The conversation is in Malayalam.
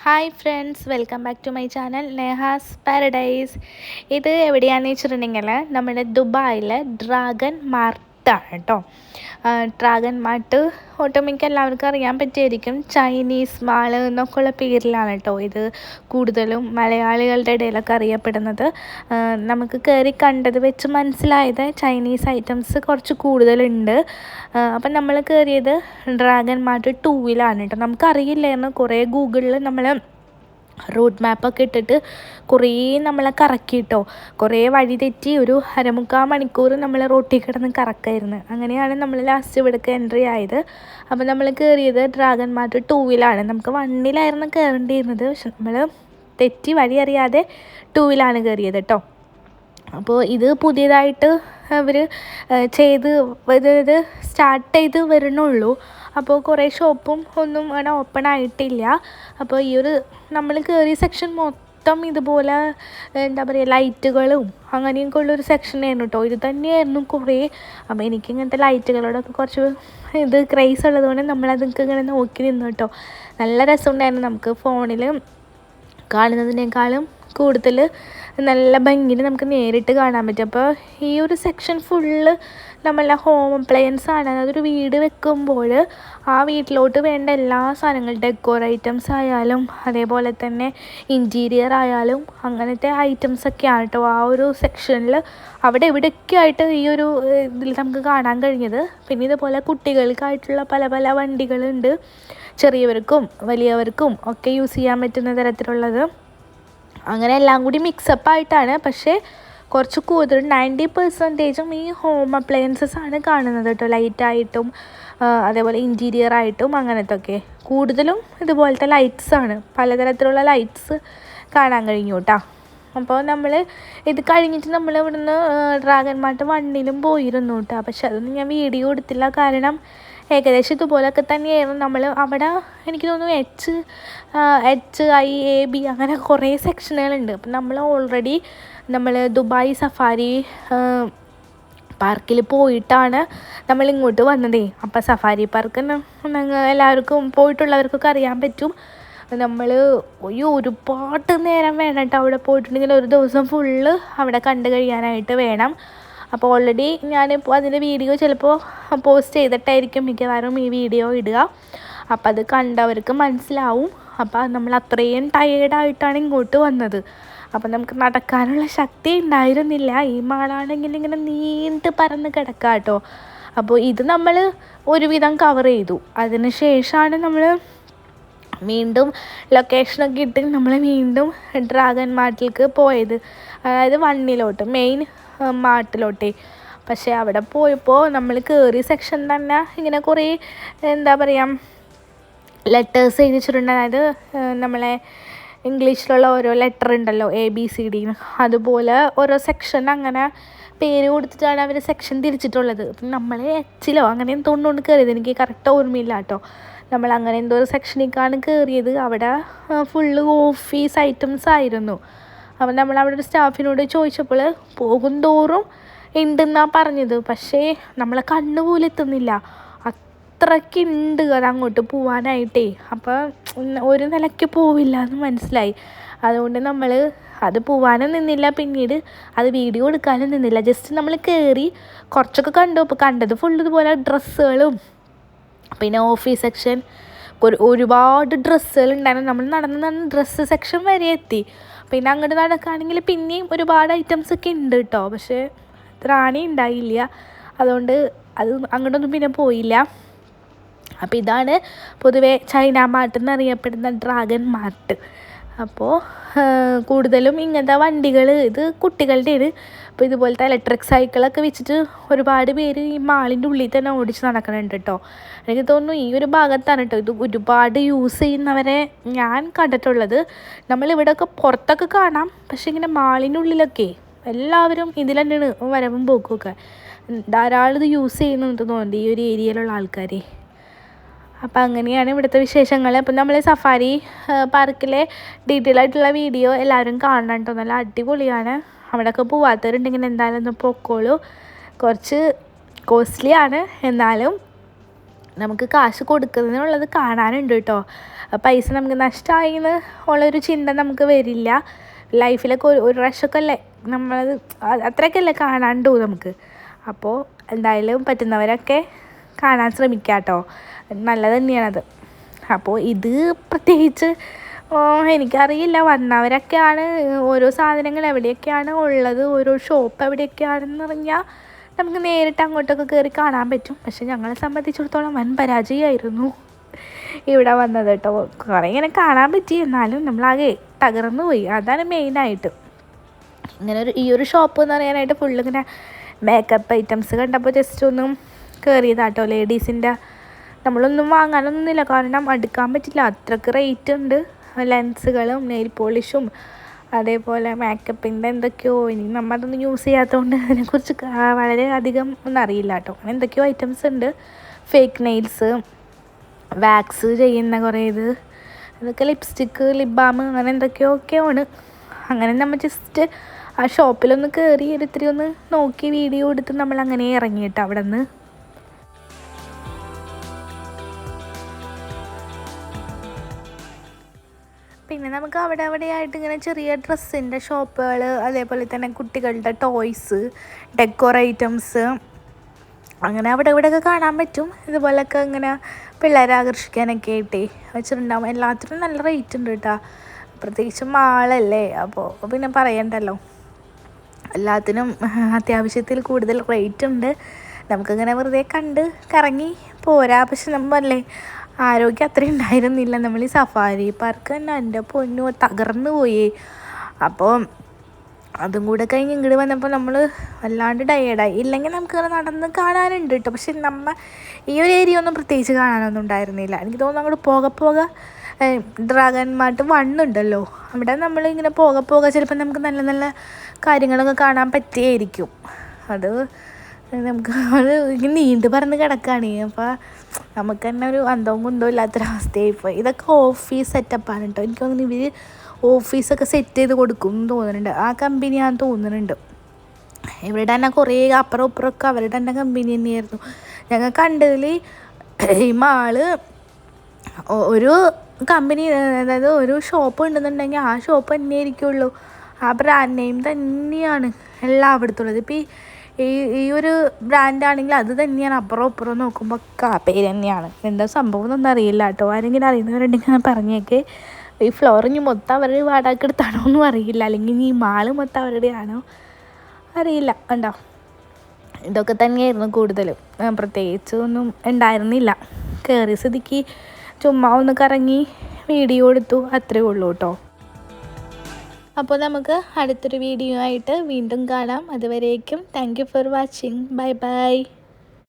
Hi friends welcome back to my channel Neha's paradise ഇത് എവിടെയാണെന്ന് വെച്ചിട്ടുണ്ടെങ്കിൽ നമ്മുടെ ദുബായിലെ ഡ്രാഗൺ മാർട്ടാണ് കേട്ടോ ഡ്രാഗൺ മാർട്ട് ഒട്ടുമിക്ക എല്ലാവർക്കും അറിയാൻ പറ്റിയായിരിക്കും. ചൈനീസ് മാൾ എന്നൊക്കെയുള്ള പേരിലാണ് കേട്ടോ ഇത് കൂടുതലും മലയാളികളുടെ ഇടയിലൊക്കെ അറിയപ്പെടുന്നത്. നമുക്ക് കയറി കണ്ടത് വെച്ച് മനസ്സിലായത് ചൈനീസ് ഐറ്റംസ് കുറച്ച് കൂടുതലുണ്ട്. അപ്പം നമ്മൾ കയറിയത് ഡ്രാഗൺ മാർട്ട് ടൂവിലാണ് കേട്ടോ നമുക്കറിയില്ലായിരുന്നു. കുറേ ഗൂഗിളിൽ നമ്മൾ റൂട്ട് മാപ്പൊക്കെ ഇട്ടിട്ട് കുറേ നമ്മളെ കറക്കിയിട്ടോ കുറേ വഴി തെറ്റി ഒരു അരമുക്കാൽ മണിക്കൂർ നമ്മൾ റോട്ടിൽ കിടന്ന് കറക്കായിരുന്നു. അങ്ങനെയാണ് നമ്മൾ ലാസ്റ്റ് ഇവിടേക്ക് എൻട്രി ആയത്. അപ്പോൾ നമ്മൾ കയറിയത് ഡ്രാഗൺ മാർട്ട് ടൂവിലാണ് നമുക്ക് വണ്ണിലായിരുന്നു കയറേണ്ടിയിരുന്നത് പക്ഷെ നമ്മൾ തെറ്റി വഴി അറിയാതെ ടൂവിലാണ് കയറിയത് കേട്ടോ. അപ്പോൾ ഇത് പുതിയതായിട്ട് അവർ ചെയ്ത് ഇത് സ്റ്റാർട്ട് ചെയ്ത് വരണുള്ളൂ അപ്പോൾ കുറേ ഷോപ്പും ഒന്നും അവിടെ ഓപ്പൺ ആയിട്ടില്ല. അപ്പോൾ ഈ ഒരു നമ്മൾ കയറിയ സെക്ഷൻ മൊത്തം ഇതുപോലെ എന്താ പറയുക ലൈറ്റുകളും അങ്ങനെയൊക്കെ ഉള്ളൊരു സെക്ഷനായിരുന്നു കേട്ടോ. ഇത് തന്നെയായിരുന്നു കുറേ. അപ്പോൾ എനിക്ക് ഇങ്ങനത്തെ ലൈറ്റുകളോടൊക്കെ കുറച്ച് ഇത് ക്രൈസ് ഉള്ളതുകൊണ്ട് നമ്മളതൊക്കെ ഇങ്ങനെ നോക്കി നിന്നു കേട്ടോ. നല്ല രസമുണ്ടായിരുന്നു നമുക്ക് ഫോണിൽ കാണുന്നതിനേക്കാളും കൂടുതൽ നല്ല ഭംഗിയിൽ നമുക്ക് നേരിട്ട് കാണാൻ പറ്റും. അപ്പോൾ ഈ ഒരു സെക്ഷൻ ഫുള്ള് നമ്മളെ ഹോം അപ്ലയൻസ് ആണ് അതൊരു വീട് വെക്കുമ്പോൾ ആ വീട്ടിലോട്ട് വേണ്ട എല്ലാ സാധനങ്ങളും ഡെക്കോർ ഐറ്റംസ് ആയാലും അതേപോലെ തന്നെ ഇന്റീരിയർ ആയാലും അങ്ങനത്തെ ഐറ്റംസ് ഒക്കെയാണ് കേട്ടോ ആ ഒരു സെക്ഷനിൽ അവിടെ എവിടെയൊക്കെ ആയിട്ട് ഈ ഒരു ഇതിൽ നമുക്ക് കാണാൻ കഴിഞ്ഞത്. പിന്നെ ഇതുപോലെ കുട്ടികൾക്കായിട്ടുള്ള പല പല വണ്ടികളുണ്ട്. ചെറിയവർക്കും വലിയവർക്കും ഒക്കെ യൂസ് ചെയ്യാൻ പറ്റുന്ന തരത്തിലുള്ളത്. അങ്ങനെ എല്ലാം കൂടി മിക്സപ്പ് ആയിട്ടാണ്. പക്ഷേ കുറച്ച് കൂടുതൽ നയന്റി പെർസെന്റേജും ഈ ഹോം അപ്ലയൻസസ് ആണ് കാണുന്നത് കേട്ടോ. ലൈറ്റായിട്ടും അതേപോലെ ഇന്റീരിയർ ആയിട്ടും അങ്ങനത്തെ ഒക്കെ കൂടുതലും ഇതുപോലത്തെ ലൈറ്റ്സ് ആണ്. പലതരത്തിലുള്ള ലൈറ്റ്സ് കാണാൻ കഴിഞ്ഞു കേട്ടോ അപ്പോൾ നമ്മൾ ഇത് കഴിഞ്ഞിട്ട് നമ്മൾ ഇവിടുന്ന് ഡ്രാഗൺ മാർട്ട് വണ്ണിലും പോയിരുന്നു കേട്ടോ പക്ഷെ അതൊന്നും ഞാൻ വീഡിയോ എടുത്തില്ല. കാരണം ഏകദേശം ഇതുപോലൊക്കെ തന്നെയായിരുന്നു. നമ്മൾ അവിടെ എനിക്ക് തോന്നുന്നു H H I A B അങ്ങനെ കുറേ സെക്ഷനുകളുണ്ട് അപ്പം നമ്മൾ ഓൾറെഡി നമ്മൾ ദുബായ് സഫാരി പാർക്കിൽ പോയിട്ടാണ് നമ്മൾ ഇങ്ങോട്ട് വന്നതേ. അപ്പം സഫാരി പാർക്ക് എല്ലാവർക്കും പോയിട്ടുള്ളവർക്കൊക്കെ അറിയാൻ പറ്റും. നമ്മൾ ഈ ഒരുപാട് നേരം വേണം കേട്ടോ അവിടെ പോയിട്ടുണ്ടെങ്കിൽ. ഒരു ദിവസം ഫുള്ള് അവിടെ കണ്ടു കഴിയാനായിട്ട് വേണം. അപ്പോൾ ഓൾറെഡി ഞാനിപ്പോൾ അതിന്റെ വീഡിയോ ചിലപ്പോൾ പോസ്റ്റ് ചെയ്തിട്ടായിരിക്കും മിക്കവാറും ഈ വീഡിയോ ഇടുക. അപ്പോൾ അത് കണ്ടവർക്ക് മനസ്സിലാവും. അപ്പോൾ നമ്മൾ അത്രയും ടയേർഡായിട്ടാണ് ഇങ്ങോട്ട് വന്നത്. അപ്പോൾ നമുക്ക് നടക്കാനുള്ള ശക്തി ഉണ്ടായിരുന്നില്ല. ഈ മാളാണെങ്കിൽ ഇങ്ങനെ നീണ്ട് പറന്ന് കിടക്കുക കേട്ടോ. അപ്പോൾ ഇത് നമ്മൾ ഒരുവിധം കവർ ചെയ്തു. അതിന് ശേഷമാണ് നമ്മൾ വീണ്ടും ലൊക്കേഷനൊക്കെ ഇട്ട് നമ്മൾ വീണ്ടും ഡ്രാഗൺ മാർട്ടിലേക്ക് പോയത്. അതായത് വണ്ണിലോട്ട് മെയിൻ മാർട്ടിലോട്ടേ പക്ഷേ അവിടെ പോയപ്പോൾ നമ്മൾ കയറിയ സെക്ഷൻ തന്നെ ഇങ്ങനെ കുറേ എന്താ പറയുക ലെറ്റേഴ്സ് എഴുതിച്ചിട്ടുണ്ട്. അതായത് നമ്മളെ ഇംഗ്ലീഷിലുള്ള ഓരോ ലെറ്റർ ഉണ്ടല്ലോ എ ബി സി ഡി അതുപോലെ ഓരോ സെക്ഷൻ അങ്ങനെ പേര് കൊടുത്തിട്ടാണ് അവർ സെക്ഷൻ തിരിച്ചിട്ടുള്ളത്. നമ്മൾ എച്ചിലോ അങ്ങനെ എന്തോ കൊണ്ട് കയറിയത് എനിക്ക് കറക്റ്റ് ഓർമ്മയില്ല കേട്ടോ. നമ്മൾ അങ്ങനെ എന്തോ ഒരു സെക്ഷനിലേക്കാണ് കയറിയത് അവിടെ ഫുള്ള് ഓഫീസ് ഐറ്റംസ് ആയിരുന്നു. അപ്പം നമ്മൾ അവിടെ ഒരു സ്റ്റാഫിനോട് ചോദിച്ചപ്പോൾ പോകും തോറും ഉണ്ടെന്നാണ് പറഞ്ഞത്. പക്ഷേ നമ്മളെ കണ്ണ് പോലും എത്തുന്നില്ല. അത്രയ്ക്ക് ഉണ്ട് അത് അങ്ങോട്ട് പോവാനായിട്ടേ. അപ്പോൾ ഒരു നിലയ്ക്ക് പോവില്ല എന്ന് മനസ്സിലായി. അതുകൊണ്ട് നമ്മൾ അത് പോവാനും നിന്നില്ല. പിന്നീട് അത് വീഡിയോ എടുക്കാനും നിന്നില്ല. ജസ്റ്റ് നമ്മൾ കയറി കുറച്ചൊക്കെ കണ്ടു. അപ്പോൾ കണ്ടത് ഫുൾ ഇതുപോലെ ഡ്രസ്സുകളും പിന്നെ ഓഫീസ് സെക്ഷൻ ഒരു ഒരുപാട് ഡ്രസ്സുകൾ ഉണ്ടായിരുന്നു. നമ്മൾ നടന്ന് നടന്ന് ഡ്രസ്സ് സെക്ഷൻ വരെ എത്തി. പിന്നെ അങ്ങോട്ട് നടക്കുകയാണെങ്കിൽ പിന്നെയും ഒരുപാട് ഐറ്റംസ് ഒക്കെ ഉണ്ട് കേട്ടോ പക്ഷേ റാണി ഉണ്ടായില്ല അതുകൊണ്ട് അത് അങ്ങോട്ടൊന്നും പിന്നെ പോയില്ല. അപ്പോൾ ഇതാണ് പൊതുവേ ചൈന മാർട്ട് എന്നറിയപ്പെടുന്ന ഡ്രാഗൺ മാർട്ട്. അപ്പോൾ കൂടുതലും ഇങ്ങനത്തെ വണ്ടികൾ ഇത് കുട്ടികളുടെ ഇത് അപ്പോൾ ഇതുപോലത്തെ ഇലക്ട്രിക് സൈക്കിളൊക്കെ വെച്ചിട്ട് ഒരുപാട് പേര് ഈ മാളിന്റെ ഉള്ളിൽ തന്നെ ഓടിച്ച് നടക്കുന്നുണ്ട് കേട്ടോ എനിക്ക് തോന്നുന്നു ഈ ഒരു ഭാഗത്താണ് കേട്ടോ ഇത് ഒരുപാട് യൂസ് ചെയ്യുന്നവരെ ഞാൻ കണ്ടിട്ടുള്ളത്. നമ്മളിവിടെയൊക്കെ പുറത്തൊക്കെ കാണാം പക്ഷേ ഇങ്ങനെ മാളിന്റെ ഉള്ളിലൊക്കെ എല്ലാവരും ഇതിൽ തന്നെയാണ് വരവും പോക്കുമൊക്കെ ധാരാളം ഇത് യൂസ് ചെയ്യുന്നുണ്ട് തോന്നുന്നുണ്ട് ഈ ഒരു ഏരിയയിലുള്ള ആൾക്കാർ അപ്പോൾ അങ്ങനെയാണ് ഇവിടുത്തെ വിശേഷങ്ങൾ അപ്പം നമ്മൾ സഫാരി പാർക്കിലെ ഡീറ്റെയിൽ ആയിട്ടുള്ള വീഡിയോ എല്ലാവരും കാണണം നല്ല അടിപൊളിയാണ്. അവിടെയൊക്കെ പോവാത്തവരുണ്ടെങ്കിൽ എന്തായാലും ഒന്ന് പൊക്കോളൂ. കുറച്ച് കോസ്റ്റ്ലി ആണ്. എന്നാലും നമുക്ക് കാശ് കൊടുക്കുന്നതിനുള്ളത് കാണാനുണ്ട് കേട്ടോ പൈസ നമുക്ക് നഷ്ടമായി എന്ന് ഉള്ളൊരു ചിന്ത നമുക്ക് വരില്ല. ലൈഫിലൊക്കെ ഒരു ഒരു പ്രാവശ്യമൊക്കെ അല്ലേ നമ്മളത് അത്രയ്ക്കല്ലേ കാണാണ്ടു നമുക്ക്. അപ്പോൾ എന്തായാലും പറ്റുന്നവരൊക്കെ കാണാൻ ശ്രമിക്കുക കേട്ടോ നല്ലത് തന്നെയാണത്. അപ്പോൾ ഇത് പ്രത്യേകിച്ച് എനിക്കറിയില്ല. വന്നവരൊക്കെയാണ് ഓരോ സാധനങ്ങൾ എവിടെയൊക്കെയാണ് ഉള്ളത് ഓരോ ഷോപ്പ് എവിടെയൊക്കെയാണെന്ന് പറഞ്ഞാൽ നമുക്ക് നേരിട്ട് അങ്ങോട്ടൊക്കെ കയറി കാണാൻ പറ്റും. പക്ഷെ ഞങ്ങളെ സംബന്ധിച്ചിടത്തോളം വൻ പരാജയമായിരുന്നു ഇവിടെ വന്നത് കേട്ടോ. കുറേ ഇങ്ങനെ കാണാൻ പറ്റി. എന്നാലും നമ്മളാകെ തകർന്നു പോയി. അതാണ് മെയിനായിട്ട് ഇങ്ങനെ ഒരു ഈ ഒരു ഷോപ്പ് എന്ന് പറയാനായിട്ട് ഫുള്ള് ഇങ്ങനെ മേക്കപ്പ് ഐറ്റംസ് കണ്ടപ്പോൾ ജസ്റ്റ് ഒന്നും കയറിയതാട്ടോ ലേഡീസിന്റെ. നമ്മളൊന്നും വാങ്ങാനൊന്നുമില്ല കാരണം അടുക്കാൻ പറ്റില്ല. അത്രയ്ക്ക് റേറ്റ് ഉണ്ട്. ലെൻസുകളും നെയിൽ പോളിഷും അതേപോലെ മേക്കപ്പിന്റെ എന്തൊക്കെയോ. ഇനി നമ്മൾ അതൊന്നും യൂസ് ചെയ്യാത്തതുകൊണ്ട് അതിനെക്കുറിച്ച് വളരെ അധികം ഒന്നും അറിയില്ല കേട്ടോ. അങ്ങനെ എന്തൊക്കെയോ ഐറ്റംസ് ഉണ്ട്. ഫേക്ക് നെയിൽസ് വാക്സ് ചെയ്യുന്ന കുറേ ഇത്. അതൊക്കെ ലിപ്സ്റ്റിക്ക് ലിപ് ബാം അങ്ങനെ എന്തൊക്കെയോ ഒക്കെയാണ്. അങ്ങനെ നമ്മൾ ജസ്റ്റ് ആ ഷോപ്പിലൊന്ന് കയറി ഒരിത്തിരി ഒന്ന് നോക്കി വീഡിയോ എടുത്ത് നമ്മൾ അങ്ങനെ ഇറങ്ങിയിട്ട് അവിടെ നിന്ന് പിന്നെ നമുക്ക് അവിടെ അവിടെയായിട്ട് ഇങ്ങനെ ചെറിയ ഡ്രസ്സിന്റെ ഷോപ്പുകൾ അതേപോലെ തന്നെ കുട്ടികളുടെ ടോയ്സ് ഡെക്കോർ ഐറ്റംസ് അങ്ങനെ അവിടെ ഇവിടെയൊക്കെ കാണാൻ പറ്റും. ഇതുപോലൊക്കെ ഇങ്ങനെ പിള്ളേരെ ആകർഷിക്കാനൊക്കെ ആയിട്ടേ വെച്ചിട്ടുണ്ടാവും. എല്ലാത്തിനും നല്ല റേറ്റ് ഉണ്ട് കേട്ടോ പ്രത്യേകിച്ച് മാളല്ലേ? അപ്പോൾ പിന്നെ പറയണ്ടല്ലോ. എല്ലാത്തിനും അത്യാവശ്യത്തിൽ കൂടുതൽ റേറ്റ് ഉണ്ട്. നമുക്കിങ്ങനെ വെറുതെ കണ്ട് കറങ്ങി പോരാ. പക്ഷെ നമ്മളല്ലേ ആരോഗ്യം അത്ര ഉണ്ടായിരുന്നില്ല. നമ്മൾ ഈ സഫാരി പാർക്ക് തന്നെ എന്റെ പൊന്നു തകർന്നു പോയി. അപ്പോൾ അതും കൂടെ കഴിഞ്ഞ് ഇങ്ങോട്ട് വന്നപ്പോൾ നമ്മൾ വല്ലാണ്ട് ടയേർഡായി ഇല്ലെങ്കിൽ നമുക്ക് നടന്ന് കാണാനുണ്ട് കേട്ടോ പക്ഷെ നമ്മ ഈ ഒരു ഏരിയ ഒന്നും പ്രത്യേകിച്ച് കാണാനൊന്നും ഉണ്ടായിരുന്നില്ല. എനിക്ക് തോന്നുന്നു അങ്ങോട്ട് പോകെ പോകെ ഡ്രാഗൺ മാർട്ട് വണ്ണുണ്ടല്ലോ. അവിടെ നമ്മൾ ഇങ്ങനെ പോകെ പോകെ ചിലപ്പോൾ നമുക്ക് നല്ല നല്ല കാര്യങ്ങളൊക്കെ കാണാൻ പറ്റിയായിരിക്കും. അത് നമുക്ക് ഇങ്ങനെ നീണ്ടു പറഞ്ഞ് കിടക്കുകയാണ് അപ്പോൾ നമുക്ക് തന്നെ ഒരു അന്തവും കുന്തവും ഇല്ലാത്തൊരവസ്ഥയായിപ്പോയി ഇതൊക്കെ ഓഫീസ് സെറ്റപ്പാണ് കേട്ടോ എനിക്ക് തോന്നുന്നു ഇവർ ഓഫീസൊക്കെ സെറ്റ് ചെയ്ത് കൊടുക്കും എന്ന് തോന്നുന്നുണ്ട്. ആ കമ്പനിയാണെന്ന് തോന്നുന്നുണ്ട്. ഇവിടെ തന്നെ കുറേ അപ്പുറം ഇപ്പുറമൊക്കെ അവരുടെ തന്നെ കമ്പനി തന്നെയായിരുന്നു. ഞങ്ങൾ കണ്ടതിൽ ഈ മാൾ ഒരു കമ്പനി അതായത് ഒരു ഷോപ്പ് ഉണ്ടെന്നുണ്ടെങ്കിൽ ആ ഷോപ്പ് തന്നെ ആയിരിക്കുള്ളൂ ആ ബ്രാൻഡ് നെയിം തന്നെയാണ് എല്ലാം അവിടുത്തുള്ളത് ഇപ്പോൾ ഈ ഈ ഈ ഒരു ബ്രാൻഡാണെങ്കിൽ അത് തന്നെയാണ്. അപ്പുറം അപ്പുറം നോക്കുമ്പോൾ ഒക്കെ പേര് തന്നെയാണ്. എന്താ സംഭവം എന്നൊന്നും അറിയില്ല കേട്ടോ. ആരെങ്കിലും അറിയുന്നവരുണ്ടെങ്കിൽ ഞാൻ പറഞ്ഞേക്ക്. ഈ ഫ്ലോർ മൊത്തം അവരുടെ വാടക എടുത്താണോ എന്നും അറിയില്ല. അല്ലെങ്കിൽ ഈ മാൾ മൊത്തം അവരുടെയാണോ അറിയില്ല. ഉണ്ടോ ഇതൊക്കെ തന്നെയായിരുന്നു കൂടുതലും. പ്രത്യേകിച്ച് ഒന്നും ഉണ്ടായിരുന്നില്ല. കയറിയ സ്ഥിതിക്ക് ചുമ്മാ ഒന്ന് കറങ്ങി വീഡിയോ എടുത്തു. അത്രേ ഉള്ളൂ കേട്ടോ. അപ്പോൾ നമുക്ക് അടുത്തൊരു വീഡിയോ ആയിട്ട് വീണ്ടും കാണാം. അതുവരേക്കും thank for watching bye bye